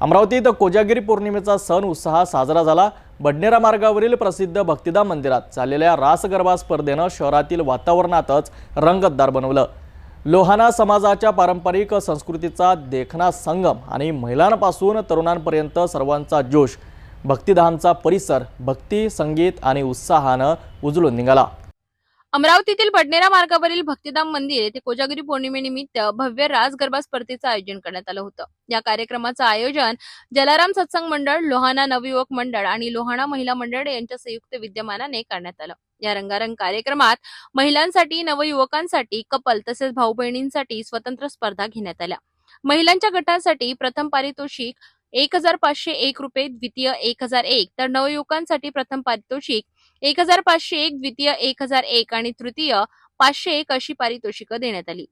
अमरावतीत कोजागिरी पौर्णिमेचा सण उत्साहात साजरा झाला. बडनेरा मार्गावरील प्रसिद्ध भक्तिधाम मंदिरात चाललेल्या रासगरबा स्पर्धेनं शहरातील वातावरणातच रंगतदार बनवलं. लोहाना समाजाच्या पारंपरिक संस्कृतीचा देखणा संगम आणि महिलांपासून तरुणांपर्यंत सर्वांचा जोश. भक्तिधामचा परिसर भक्ती संगीत आणि उत्साहानं उजळून निघाला. अमरावतीतील बडनेरा मार्गावरील भक्तिधाम मंदिर येथे कोजागिरी पौर्णिमेनिमित्त भव्य रास गरबा स्पर्धेचं आयोजन करण्यात आलं होतं. या कार्यक्रमाचं आयोजन जलाराम सत्संग मंडळ लोहाना नवयुवक मंडळ आणि लोहाना महिला मंडळ यांच्या संयुक्त विद्यमानाने करण्यात आलं. या रंगारंग कार्यक्रमात महिलांसाठी नवयुवकांसाठी कपल तसेच भाऊ बहिणींसाठी स्वतंत्र स्पर्धा घेण्यात आल्या. महिलांच्या गटासाठी प्रथम पारितोषिक एक हजार पाचशे एक रुपये द्वितीय एक हजार एक तर नवयुवकांसाठी प्रथम पारितोषिक एक हजार पाचशे एक द्वितीय एक हजार एक आणि तृतीय पाचशे एक अशी पारितोषिकं देण्यात आली.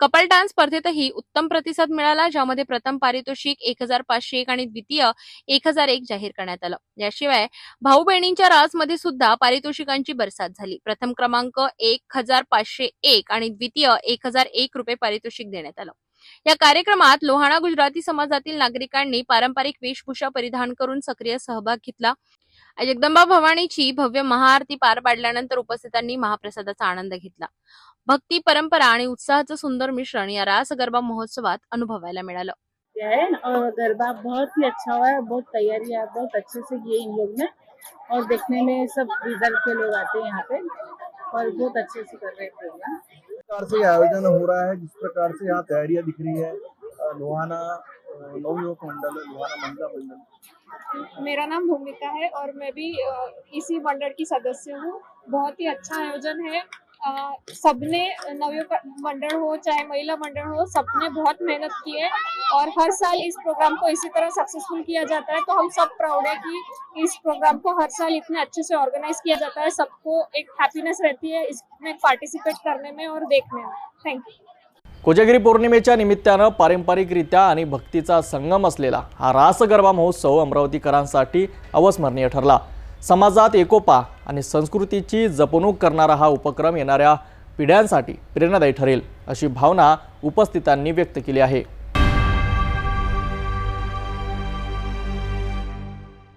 कपल डान्स स्पर्धेतही उत्तम प्रतिसाद मिळाला ज्यामध्ये प्रथम पारितोषिक एक हजार पाचशे एक आणि द्वितीय एक हजार एक जाहीर करण्यात आलं. याशिवाय भाऊ बहिणींच्या रासमध्ये सुद्धा पारितोषिकांची बरसात झाली. प्रथम क्रमांक एक हजार पाचशे एक आणि द्वितीय एक हजार एक रुपये पारितोषिक देण्यात आलं. या कार्यक्रमात लोहाणा गुजराती समाजातील नागरिकांनी पारंपरिक वेशभूषा परिधान करून सक्रिय सहभाग घेतला. जगदंबा भवानीची भव्य महाआरती पार पाडल्यानंतर उपस्थितांनी महाप्रसादाचा आनंद घेतला. भक्ती परंपरा आणि उत्साहाचं सुंदर मिश्रण या रास गरबा महोत्सवात अनुभवायला मिळालं. किया है और गरबा बहुत ही अच्छा हुआ है बहुत तैयारी है बहुत अच्छे से किए इन लोग ने और देखने में सब रिजल्ट के लोग आते हैं यहाँ पे और बहुत अच्छे से कर रहे हैं प्रोग्राम प्रकार से आयोजन हो रहा है जिस प्रकार से यहाँ तैयारियां दिख रही है लोहाना मंडल मेरा नाम भूमिका है और मैं भी इसी मंडल की सदस्य हूँ। बहुत ही अच्छा आयोजन है। सबने नवयुवक मंडल हो, चाहे महिला मंडल हो, सबने बहुत मेहनत की है और हर साल इस प्रोग्राम को इसी तरह सक्सेसफुल किया जाता है। तो हम सब प्राउड है कि इस प्रोग्राम को हर साल इतने अच्छे से ऑर्गेनाइज किया जाता है। सबको एक हैप्पीनेस रहती है इसमें पार्टिसिपेट करने में और देखने में। Thank you. कोजागिरी पौर्णिमेच्या निमित्तानं पारंपरिकरित्या आणि भक्तीचा संगम असलेला हा रासगरबा महोत्सव अमरावतीकरांसाठी अवस्मरणीय ठरला. समाजात एकोपा आणि संस्कृतीची जपणूक करणारा हा उपक्रम येणाऱ्या पिढ्यांसाठी प्रेरणादायी ठरेल अशी भावना उपस्थितांनी व्यक्त केली आहे.